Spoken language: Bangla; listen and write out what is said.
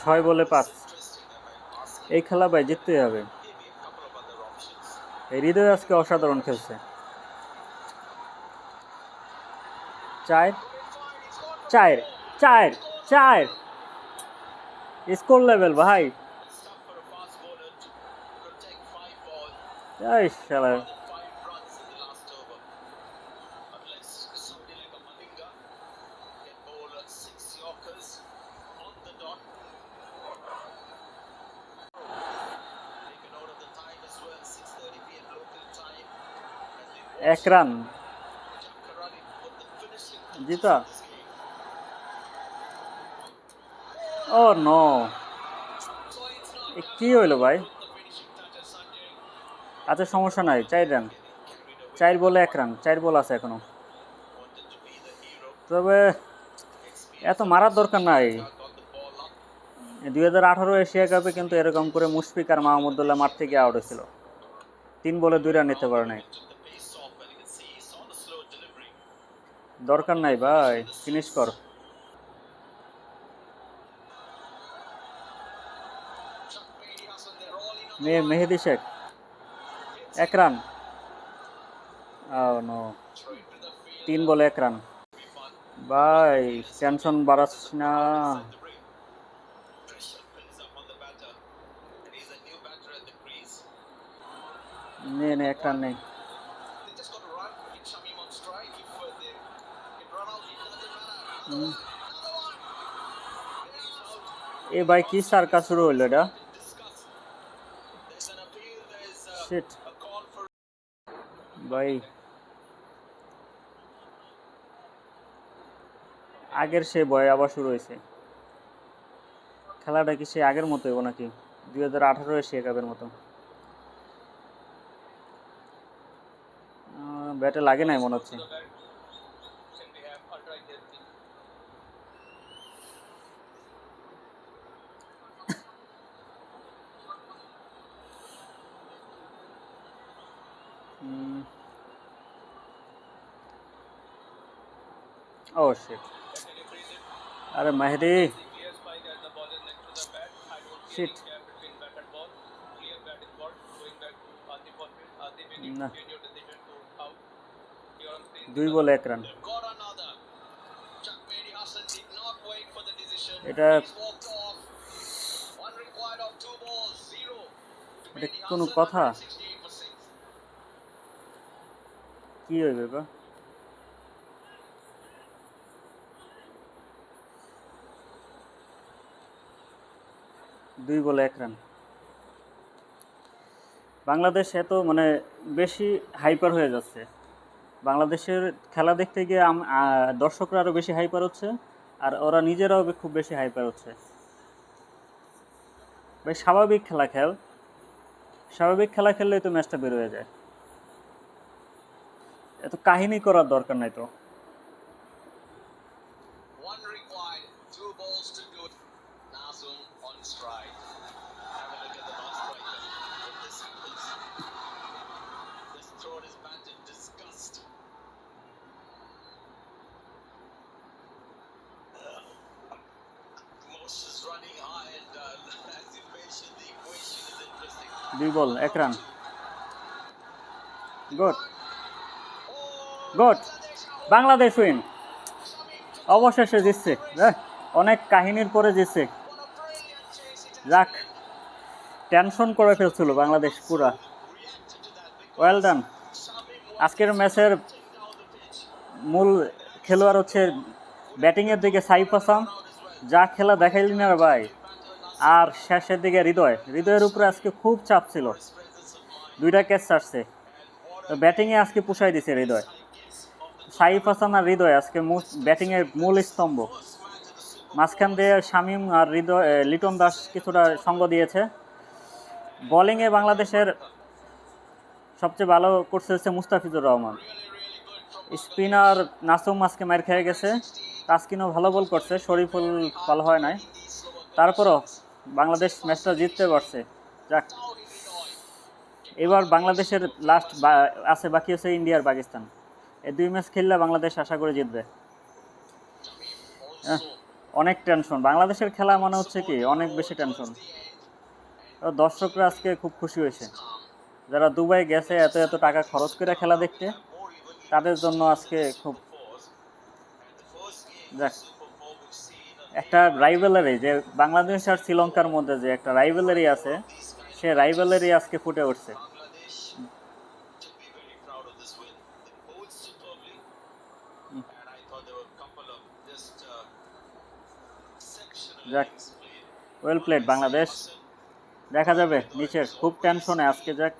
ছয় বলে পাঁচ। এই খেলা ভাই জিততেই হবে। এই হৃদয় আজকে অসাধারণ খেলছে। চার চার চার চার। স্কোর লেভেল ভাই। শালা। এক রান। জিতা? ও নো কি হইল ভাই? আচ্ছা সমস্যা নাই, চার রান। চার বলে এক রান, চার বল আছে এখনও। তবে এত মারার দরকার নাই। দুই হাজার আঠারো এশিয়া কাপে কিন্তু এরকম করে মুশফিক আর মাহমুদুল্লাহ মাঠ থেকে আউট হয়েছিল। তিন বলে দুই রান নিতে পারে নাই। দরকার নাই ভাই ফিনিশ কর। মে- মেহেদি শেখ। এক রান। নো তিন বলে এক রান। ভাই, টেনশন বাড়াস নে। নে এক রান নেই এ ভাই, কি সার্কাস শুরু হইল এটা? শিট ভাই, আগের সে বয় আবার শুরু হয়েছে। খেলাটা কি সে আগের মতো হইব নাকি? দুই হাজার আঠারো এশিয়া কাপের মতো। ব্যাটে লাগে নাই মনে হচ্ছে। ও শিট আরে মেহেদি শিট না দুই বলে, এক রান এটা এটা কোনো কথা? কি হইবে, বা? দুই বলে এক রান। বাংলাদেশ এত মানে বেশি হাইপার হয়ে যাচ্ছে। বাংলাদেশের খেলা দেখতে গিয়ে দর্শকরা আরও বেশি হাইপার হচ্ছে, আর ওরা নিজেরাও খুব বেশি হাইপার হচ্ছে। ভাই, স্বাভাবিক খেলা খেল। স্বাভাবিক খেলা খেললেই তো ম্যাচটা বের হয়ে যায়। এত কাহিনী করার দরকার নাই তো। দুই বল এক run good good Bangladesh win অবশেষে জিতছে। হ্যাঁ, অনেক কাহিনীর পরে জিতছে। যাক টেনশন করে ফেলছিল বাংলাদেশ পুরা। ওয়েল ডান আজকের ম্যাচের মূল খেলোয়াড় হচ্ছে ব্যাটিংয়ের দিকে সাইফ হাসান। যা খেলা দেখাইলি না ভাই। আর শেষের দিকে হৃদয়। হৃদয়ের উপরে আজকে খুব চাপ ছিল। দুইটা ক্যাচ ছাড়ছে তো ব্যাটিংয়ে আজকে পুষাই দিছে হৃদয়। সাইফ হাসান আর হৃদয় আজকে ব্যাটিংয়ের মূল স্তম্ভ। মাঝখান দিয়ে শামীম আর হৃদয় লিটন দাস কিছুটা সঙ্গ দিয়েছে। বোলিংয়ে বাংলাদেশের সবচেয়ে ভালো করছে হচ্ছে মুস্তাফিজুর রহমান। স্পিনার নাসুম আজকে মার খেয়ে গেছে। তাসকিনও ভালো বল করছে শরীফুল ভালো হয় নাই। তারপরও বাংলাদেশ ম্যাচটা জিততে পারছে। যাক এবার বাংলাদেশের লাস্ট আছে বাকি আছে ইন্ডিয়ার পাকিস্তান। এই দুই ম্যাচ খেললে বাংলাদেশ আশা করে জিতবে। হ্যাঁ, অনেক টেনশন বাংলাদেশের খেলা মানে হচ্ছে কি অনেক বেশি টেনশন দর্শকরা আজকে খুব খুশি হয়েছে। যারা দুবাই গেছে এত এত টাকা খরচ করে খেলা দেখতে তাদের জন্য আজকে খুব একটা রাইভেলারি যে বাংলাদেশ আর শ্রীলঙ্কার মধ্যে যে একটা রাইভেলারি আছে, সে রাইভেলারি আজকে ফুটে উঠছে। যাক ওয়েল প্লেড বাংলাদেশ। দেখা যাবে, নিচের, খুব টেনশনে আজকে, যাক।